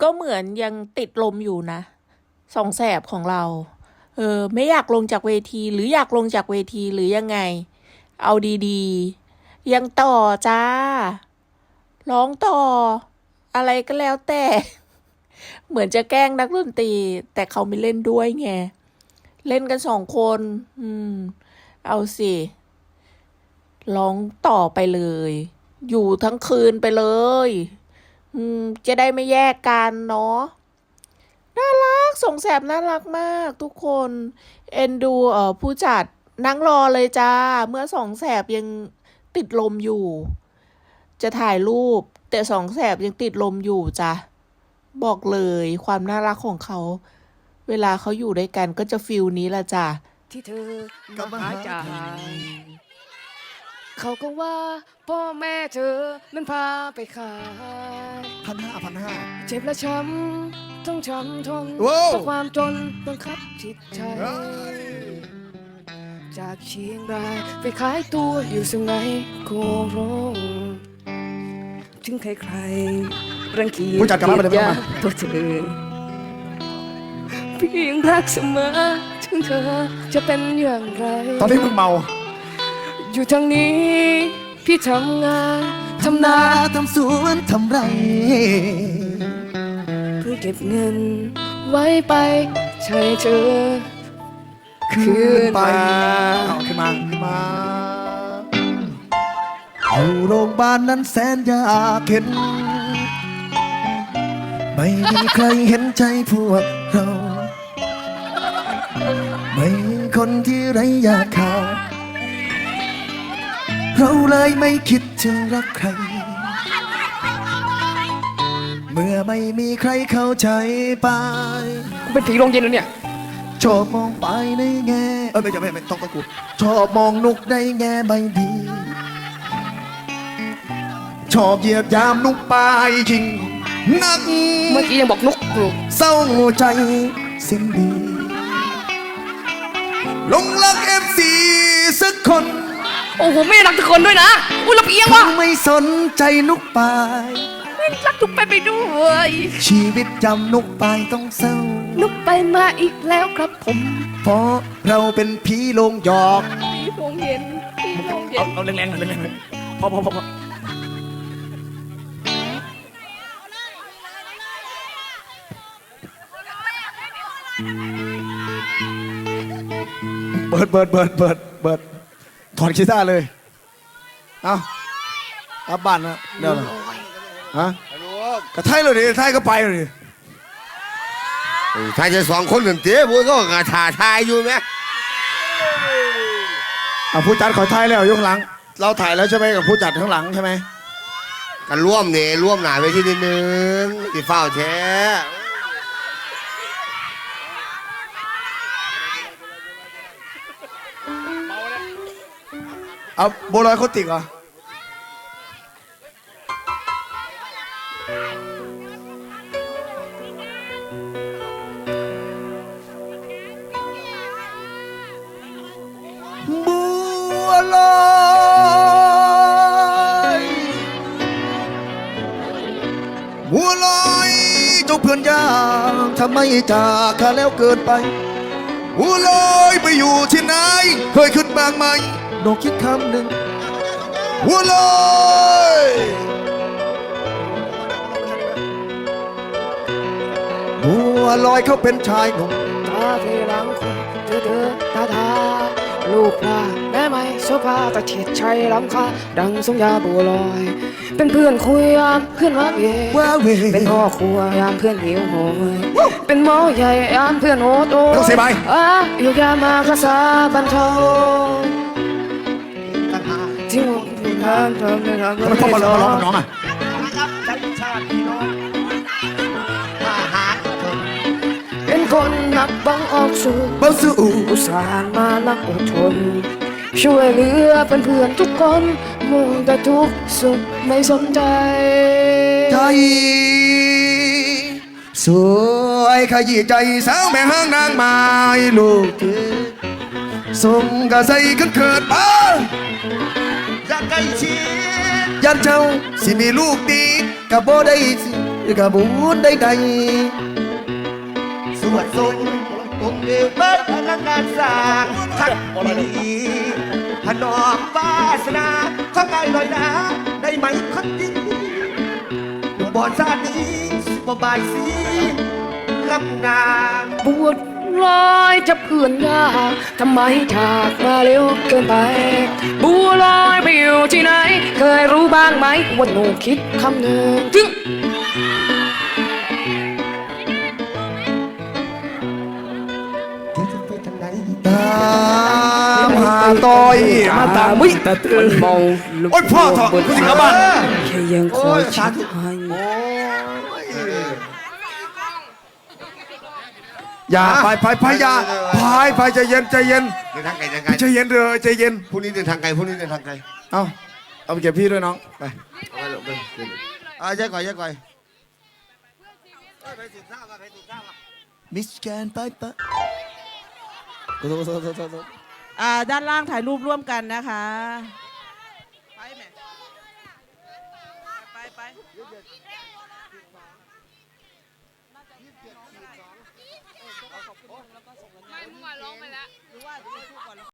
ก็เหมือนยังติดลมอยู่นะสองแสบของเรา เออ ไม่อยากลงจากเวที หรืออยากลงจากเวทีหรือยังไง เอาดีๆ ยังต่อจ้า ร้องต่อ อะไรก็แล้วแต่ เหมือนจะแกล้งนักดนตรี แต่เขาไม่เล่นด้วยไง เล่นกันสองคน อืม เอาสิ ร้องต่อไปเลย อยู่ทั้งคืนไปเลย อืม จะได้ไม่แยกกันเนาะ น่ารักส่งแสบน่ารักมากทุกคน เอ็นดูเอ่อผู้จัดนั่งรอเลยจ้า เมื่อสองแสบยังติดลมอยู่ จะถ่ายรูป แต่สองแสบยังติดลมอยู่จ้ะ บอกเลยความน่ารักของเขา เวลาเขาอยู่ด้วยกันก็จะฟิลนี้ละจ้ะ ที่เธอมาหาใจเขาก็ว่าพ่อแม่เธอนั้นพาไปขาย พันห้าพันห้า เจ็บและช้ำต้องช้ำทนว้าวต่อความจนบังคับจิตใจ จากเชียงรายไปขายตัวอยู่สุไหงโกรงถึงใครๆรังเกียจผู้จัดกลับมาเลยเหยียดมาหยามตัวเธอพี่ยังรักเสมอ ถึงเธอจะเป็นอย่างไร ตอนนี้มึงเมา อยู่ทางนี้พี่ทำงาน ทำนาทำสวนทำไร เพื่อเก็บเงิน ไว้ไปใช้เธอคืนไปเอาขึ้นมาขึ้นมาอยู่โรงพยาบาลนั้นแสนยากเห็นไม่มีใครเห็นใจพวกเรา ไม่มีคนที่ไรอยากขาด เราเลยไม่คิดจะรักใคร เมื่อไม่มีใครเข้าใจไปกูเป็นผีโรงเย็นแล้วเนี่ย ชอบมองไปในแง่เออไม่ใช่ไม่ไม่ต้องต้องกูชอบมองนุกในแง่ไม่ดี ชอบเหยียดยามนุกไปจริงนัก เมื่อกี้ยังบอกนุกอยู่เศร้าใจสิ่งดีหลงรักเอฟซีสักคน โอ้โหไม่รักทุกคนด้วยนะอุ้ยรับเอียงคว่ะงไม่สนใจนุกไปรักทุกไปไปด้วยชีวิตจำนุกไปต้องเศร้า นุกไปมาอีกแล้วครับผมเพราะเราเป็นผีโลงหยอกผีโรงเย็นผีโรงเย็เอานเอาแรงๆหน่อยแรงๆหน่อยพอพอพอพอเบิดเบิดเบิดเบิดเบิด ถอนกีตาร์เลย เอากลับบ้านนะเดี๋ยวนะฮะกระไทยเลยดิไทยก็ไปเลยดิถ้าจะสองคนหนึ่งเตี้ยบุ้ยก็กระถาทายอยู่ไหมเอาผู้จัดขอไทยแล้วยกหลัง เราถ่ายแล้วใช่ไหมกับผู้จัดข้างหลังใช่ไหมกันร่วมเนี่ยร่วมหนาไปที่นิดนึงที่เฝ้าแท้ เอาโบวลอยโคติกเหรอบัวลอยบัวลอยเจ้าเพื่อนยากทำไมจากข้าแล้วเกินไปบัวลอยไปอยู่ที่ไหน เคยขึ้นบ้างไหม นกคิดคำหนึ่งบัวลอยบัวลอยเขาเป็นชายหนุ่มตาเทหลังคนเธอเธอตาตาลูกพลาแม่ไม่โซภาตะเฉียดชัยล้ำค่าดังสงยาบัวลอย เป็นเพื่อนคุยยามเพื่อนวักเวว่าเวเป็นพ่อครัวยามเพื่อนหิวโหยเป็นหมอใหญ่ยามเพื่อนโหดโอต้องเสียใบอะอยู่ยามมารักษาบรรเทาที่หม ดผู้ทานทำในทางทำไมพ่อมาร้องกับน้องอะเป็นคนนักบังออกสู่เบ้าสู้อุตส่าห์มานักอดทน ช่วยเหลือเพื่อนๆทุกคนมุ่งแต่ทุกข์สุขไม่สนใจใจสวยขยี้ใจสาวแม่ห้างนางไม้ลูกเธอส่งกระใสขึ้นเขิดบ้าอยากใก ล้ชิดยันเจ้าสิมีลูกดีกับบ่ได้สิกระบุญใดสวดทรงองค์เดวเบิดพลังงานสร้างทักดีพนอมวาสนาข้างในลอยนาได้ไหมคนดีบอนซาดีบอบายสีลำนางบวชลอยจะเพื่อนยากทำไมจากมาเร็วเกินไปบัวลอย ไปอยู่ที่ไหน เคยรู้บ้างไหมว่าหนูคิดคำหนึ่งถึงเธอจะไปทางไหนๆตามหาต้อยมาตามวิแต่ตื่นมองโอ้ยพ่อเถอะกูจะกลับบ้านแค่ยังคอยชิดให้อย่าไปไปไปอย่าพายพายใจเย็นใจเย็นเดินทางไกลยังไงใจเย็นเด้อใจเย็นพรุ่งนี้เดินทางไกลพรุ่งนี้เดินทางไกลเอา เอาไปเก็บพี่ด้วยน้องไปเอาไปลูกไปเดินอะแยกก่อนแยกก่อนมิสแกนไปปะอ่าด้านล่างถ่ายรูปร่วมกันนะคะ ไปแหม่ไปไป